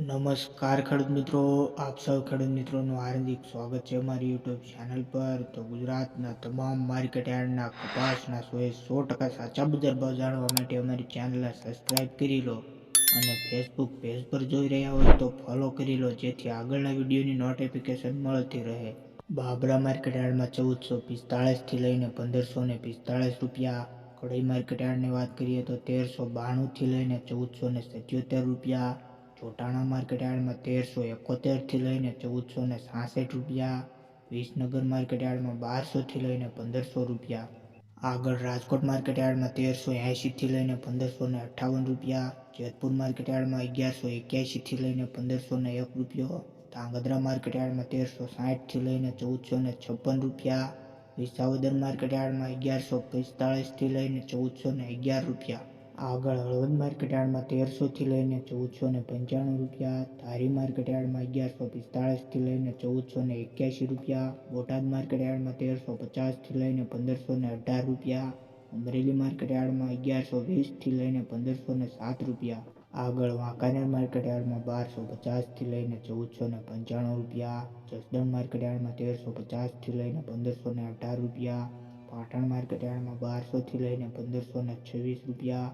નમસ્કાર ખેડૂત મિત્રો, આપ સૌ ખેડૂત મિત્રોનું હાર્દિક સ્વાગત છે અમારી યુટ્યુબ ચેનલ પર. તો ગુજરાતના તમામ માર્કેટ યાર્ડના કપાસના સોએ સો ટકા સાચા બજાર ભાવ જાણવા માટે અમારી ચેનલને સબસ્ક્રાઈબ કરી લો અને ફેસબુક પેજ પર જોઈ રહ્યા હોય તો ફોલો કરી લો, જેથી આગળના વિડીયોની નોટિફિકેશન મળતી રહે. બાબરા માર્કેટ યાર્ડમાં ચૌદસો પિસ્તાળીસથી લઈને પંદરસો ને પિસ્તાળીસ રૂપિયા. કડઈ માર્કેટ વાત કરીએ તો તેરસો બાણુંથી લઈને ચૌદસો ને રૂપિયા. ચોટાણા માર્કેટ તેરસો એકોતેરથી લઈને ચૌદસો ને સાસઠ રૂપિયા, વિસનગર માર્કેટ બારસોથી લઈને પંદરસો રૂપિયા, આગળ રાજકોટ માર્કેટ તેરસો એંશીથી લઈને પંદરસો ને અઠ્ઠાવન રૂપિયા, જેતપુર માર્કેટ અગિયારસો એક્યાસીથી લઈને પંદરસો ને એક રૂપિયો, ધાંગધ્રા માર્કેટ તેરસો સાઠથી લઈને ચૌદસો ને છપ્પન રૂપિયા, વિસાવદર માર્કેટ અગિયારસો પિસ્તાળીસથી લઈને ચૌદસો ને અગિયાર રૂપિયા. આગળ હળવદ માર્કેટ તેરસોથી લઈને ચૌદસો ને પંચાણું રૂપિયા, ધારી માર્કેટ અગિયારસો પિસ્તાળીસથી લઈને ચૌદસો ને એક્યાસી રૂપિયા, બોટાદ માર્કેટ તેરસો પચાસથી લઈને પંદરસો ને અઢાર રૂપિયા, અમરેલી માર્કેટ અગિયારસો વીસથી લઈને પંદરસો ને સાત રૂપિયા, આગળ વાંકાનેર માર્કેટ બારસો પચાસથી લઈને ચૌદસો ને પંચાણું રૂપિયા, જસદણ માર્કેટ તેરસો પચાસથી લઈને પંદરસો ને અઢાર રૂપિયા, પાટણ માર્કેટ બારસોથી લઈને પંદરસો ને છવ્વીસ રૂપિયા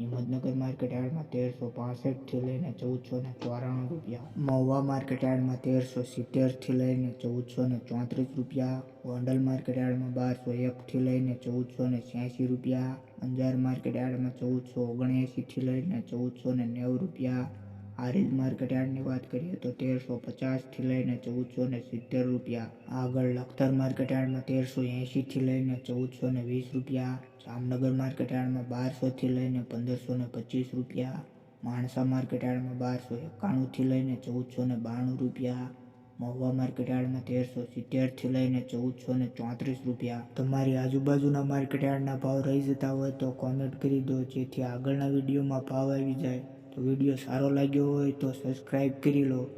હિંમતનગર માર્કેટ યાર્ડમાં તેરસો પાસઠથી લઈને ચૌદસો ને ચોરાણું રૂપિયા. મહુવા માર્કેટ યાર્ડમાં તેરસો સિત્તેરથી લઈને ચૌદસો ને ચોત્રીસ રૂપિયા. ગોંડલ માર્કેટ યાર્ડમાં બારસો એકથી લઈને ચૌદસો ને છ્યાસી રૂપિયા. અંજાર માર્કેટ યાર્ડમાં ચૌદસો ઓગણએંસીથી લઈને ચૌદસો ને નેવું રૂપિયા. હારીજ માર્કેટ યાર્ડની વાત કરીએ તો તેરસો પચાસથી લઈને ચૌદસો ને સિત્તેર રૂપિયા. આગળ લખતર માર્કેટ યાર્ડમાં તેરસો એંશીથી લઈને ચૌદસો ને વીસ રૂપિયા. જામનગર માર્કેટ યાર્ડમાં બારસોથી લઈને પંદરસો ને પચીસ રૂપિયા. માણસા માર્કેટ યાર્ડમાં બારસો એકાણુંથી લઈને ચૌદસો ને બાણું રૂપિયા. મહુવા માર્કેટ યાર્ડમાં તેરસો સિત્તેરથી લઈને ચૌદસો ને ચોત્રીસ રૂપિયા. તમારી આજુબાજુના માર્કેટ યાર્ડના ભાવ રહી જતા હોય તો કોમેન્ટ કરી દો, જેથી આગળના વિડીયોમાં ભાવ આવી જાય. તો વીડિયો સારો લાગ્યો હોય તો સબસ્ક્રાઈબ કરી લો.